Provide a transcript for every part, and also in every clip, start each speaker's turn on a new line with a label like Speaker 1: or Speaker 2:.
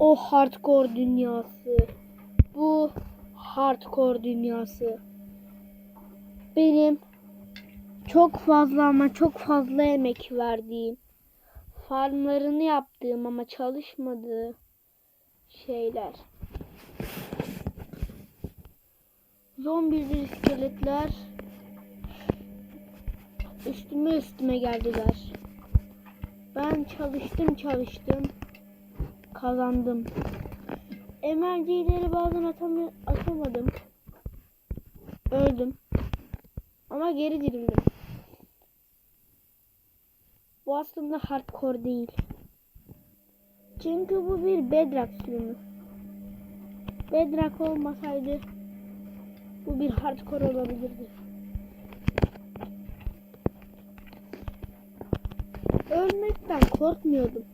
Speaker 1: O hardcore dünyası. Bu hardcore dünyası. Benim çok fazla ama çok fazla emek verdiğim, farmlarını yaptığım ama çalışmadığı şeyler. Zombiler, iskeletler üstüme üstüme geldiler. Ben çalıştım çalıştım. Kazandım. Emercileri bazen atamı atamadım. Öldüm. Ama geri dirildim. Bu aslında hardcore değil. Çünkü bu bir bedrock sürümü. Bedrock olmasaydı bu bir hardcore olabilirdi. Ölmekten korkmuyordum.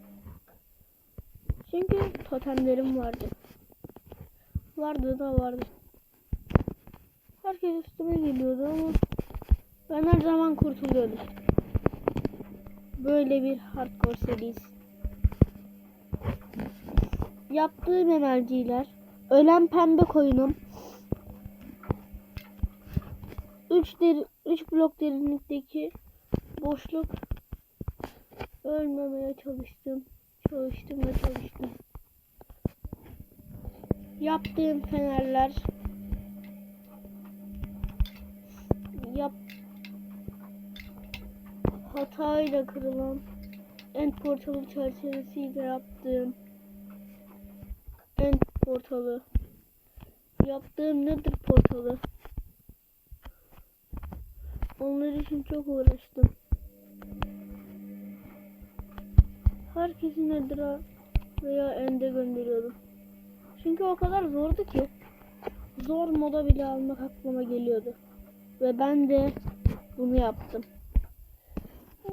Speaker 1: Çünkü totemlerim vardı. Vardı da vardı. Herkes üstüme geliyordu ama ben her zaman kurtuluyordum. Böyle bir hardcore serisi. Yaptığım emelciler, ölen pembe koyunum, 3 der 3 blok derinlikteki boşluk ölmemeye çalıştım. Çalıştım ve çalıştım. Yaptığım fenerler yap hatayla kırılan end portalı çerçevesiyle yaptığım end portalı yaptığım nether portalı onlar için çok uğraştım. Herkesi nether'a veya end'e gönderiyordum. Çünkü o kadar zordu ki zor moda bile almak aklıma geliyordu. Ve ben de bunu yaptım.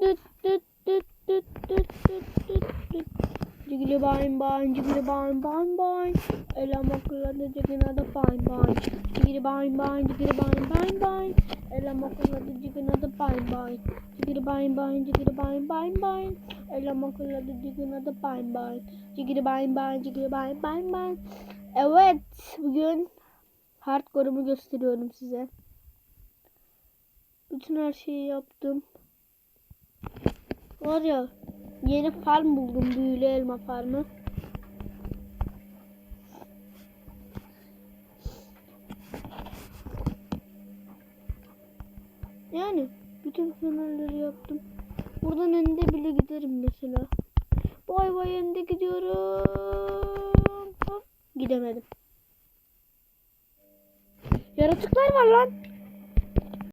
Speaker 1: Düt düt düt düt düt düt düt düt. Cigili bayn bayn, cigili bayn bayn bayn. Ela makulada cigina da bayn bayn. Cigili bayn bayn, cigili bayn bayn bayn. Ela makulada cigina da bayn bayn. Cigili bayn bayn, cigili bayn bayn bayn. Ela makulada cigina da bayn bayn. Cigili bayn bayn, cigili bayn bayn bayn. Evet, bugün hardcore'umu gösteriyorum size. Bütün her şeyi yaptım. Var ya yeni farm buldum. Büyülü elma farmı. Yani bütün fenerleri yaptım. Buradan önde bile giderim mesela. Vay vay önde gidiyorum. Hop, gidemedim. Yaratıklar var lan.